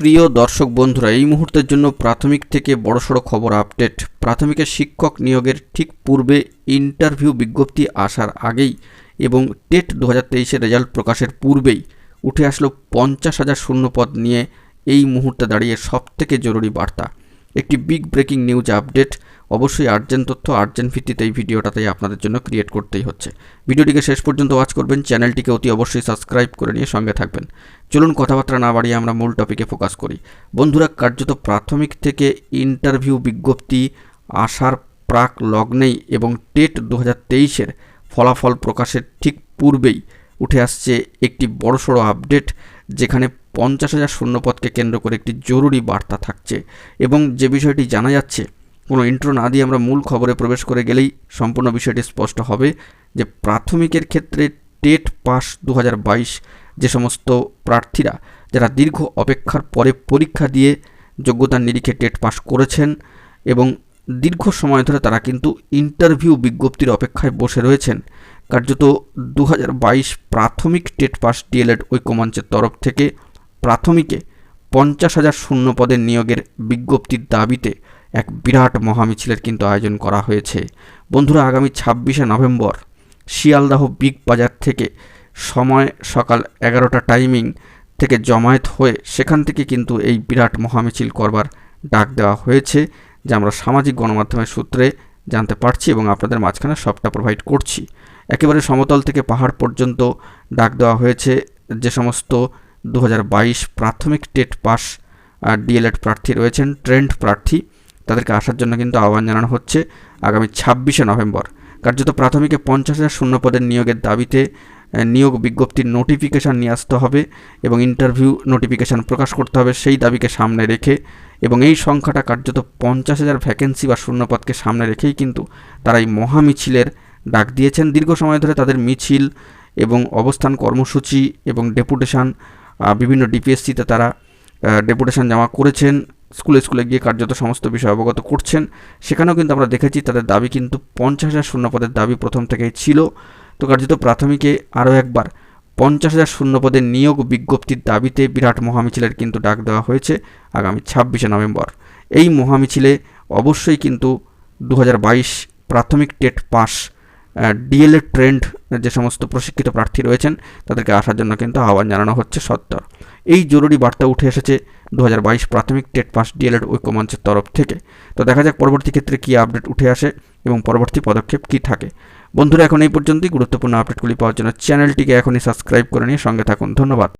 প্রিয় দর্শক বন্ধুরা, এই মুহূর্তের জন্য প্রাথমিক থেকে বড়সড় খবর আপডেট। প্রাথমিকের শিক্ষক নিয়োগের ঠিক পূর্বে ইন্টারভিউ বিজ্ঞপ্তি আসার আগেই এবং টেট দু হাজার রেজাল্ট প্রকাশের পূর্বেই উঠে আসলো পঞ্চাশ হাজার শূন্যপদ নিয়ে এই মুহূর্তে দাঁড়িয়ে সবথেকে জরুরি বার্তা। একটি বিগ ব্রেকিং নিউজ আপডেট অবশ্যই আর্জেন্ট তথ্য আর্জেন্ট ভিত্তিতে এই ভিডিওটাতেই আপনাদের জন্য ক্রিয়েট করতেই হচ্ছে। ভিডিওটিকে শেষ পর্যন্ত ওয়াচ করবেন, চ্যানেলটিকে অতি অবশ্যই সাবস্ক্রাইব করে নিয়ে সঙ্গে থাকবেন। চলুন কথাবার্তা না বাড়িয়ে আমরা মূল টপিকে ফোকাস করি। বন্ধুরা, কার্যত প্রাথমিক থেকে ইন্টারভিউ বিজ্ঞপ্তি আসার প্রাক লগ্নেই এবং টেট দু হাজার তেইশের ফলাফল প্রকাশের ঠিক পূর্বেই উঠে আসছে একটি বড়সড় আপডেট যেখানে পঞ্চাশ হাজার শূন্যপদকে কেন্দ্র করে একটি জরুরি বার্তা থাকছে। এবং যে বিষয়টি জানা যাচ্ছে কোনো ইন্ট্রো না দিয়ে আমরা মূল খবরে প্রবেশ করে গেলেই সম্পূর্ণ বিষয়টি স্পষ্ট হবে যে প্রাথমিকের ক্ষেত্রে টেট পাস দু হাজার বাইশ যে সমস্ত প্রার্থীরা যারা দীর্ঘ অপেক্ষার পরে পরীক্ষা দিয়ে যোগ্যতার নিরিখে টেট পাস করেছেন এবং দীর্ঘ সময় ধরে তারা কিন্তু ইন্টারভিউ বিজ্ঞপ্তির অপেক্ষায় বসে রয়েছেন, কার্যত দু হাজার বাইশ প্রাথমিক টেট পাস ডিএলএড ঐক্যমঞ্চের তরফ থেকে প্রাথমিকে পঞ্চাশ হাজার শূন্য পদের নিয়োগের বিজ্ঞপ্তির দাবিতে এক বিরাট মহামিছিলের কিন্তু আয়োজন করা হয়েছে। বন্ধুরা, আগামী ছাব্বিশে নভেম্বর শিয়ালদাহ বিগ বাজার থেকে সময় সকাল এগারোটা টাইমিং থেকে জমায়েত হয়ে সেখান থেকে কিন্তু এই বিরাট মহামিছিল করবার ডাক দেওয়া হয়েছে, যা আমরা সামাজিক গণমাধ্যমের সূত্রে জানতে পারছি এবং আপনাদের মাঝখানে সবটা প্রোভাইড করছি। একেবারে সমতল থেকে পাহাড় পর্যন্ত ডাক দেওয়া হয়েছে। যে সমস্ত দু হাজার বাইশ প্রাথমিক টেট পাস ডিএলএড প্রার্থী রয়েছেন ট্রেন্ড প্রার্থী তাদেরকে আসার জন্য কিন্তু আহ্বান জানানো হচ্ছে আগামী ছাব্বিশে নভেম্বর। কার্যত প্রাথমিকে পঞ্চাশ হাজার শূন্য পদের নিয়োগের দাবিতে নিয়োগ বিজ্ঞপ্তির নোটিফিকেশান নিয়ে আসতে হবে এবং ইন্টারভিউ নোটিফিকেশান প্রকাশ করতে হবে সেই দাবিকে সামনে রেখে এবং এই সংখ্যাটা কার্যত পঞ্চাশ হাজার ভ্যাকেন্সি বা শূন্যপদকে সামনে রেখেই কিন্তু তারা এই মহামিছিলের ডাক দিয়েছেন। দীর্ঘ সময় ধরে তাদের মিছিল এবং অবস্থান কর্মসূচি এবং ডেপুটেশন বিভিন্ন ডিপিএসসিতে তারা ডেপুটেশান জমা করেছেন। স্কুলে স্কুলে গিয়ে কার্যত সমস্ত বিষয় অবগত করছেন। সেখানেও কিন্তু আমরা দেখেছি তাদের দাবি কিন্তু পঞ্চাশ হাজার শূন্যপদের দাবি প্রথম থেকেই ছিল। তো কার্যত প্রাথমিকে আরও একবার পঞ্চাশ হাজার শূন্যপদের নিয়োগ বিজ্ঞপ্তির দাবিতে বিরাট মহামিছিলের কিন্তু ডাক দেওয়া হয়েছে আগামী ছাব্বিশে নভেম্বর। এই মহামিছিলে অবশ্যই কিন্তু দু হাজার বাইশ প্রাথমিক টেট পাস ডিএলএড ট্রেন্ড যে সমস্ত প্রশিক্ষিত প্রার্থী রয়েছেন, তাদেরকে আসার জন্য কিন্তু আহ্বান জানানো হচ্ছে সত্তর। এই জরুরি বার্তা উঠে এসেছে দু হাজার বাইশ প্রাথমিক টেট পাস ডিএলএড ঐক্যমঞ্চের তরফ থেকে। তো দেখা যাক পরবর্তী ক্ষেত্রে কী আপডেট উঠে আসে এবং পরবর্তী পদক্ষেপ কী থাকে। বন্ধুরা, এখন এই পর্যন্তই। গুরুত্বপূর্ণ আপডেটগুলি পাওয়ার জন্য চ্যানেলটিকে এখনই সাবস্ক্রাইব করে নিয়ে সঙ্গে থাকুন। ধন্যবাদ।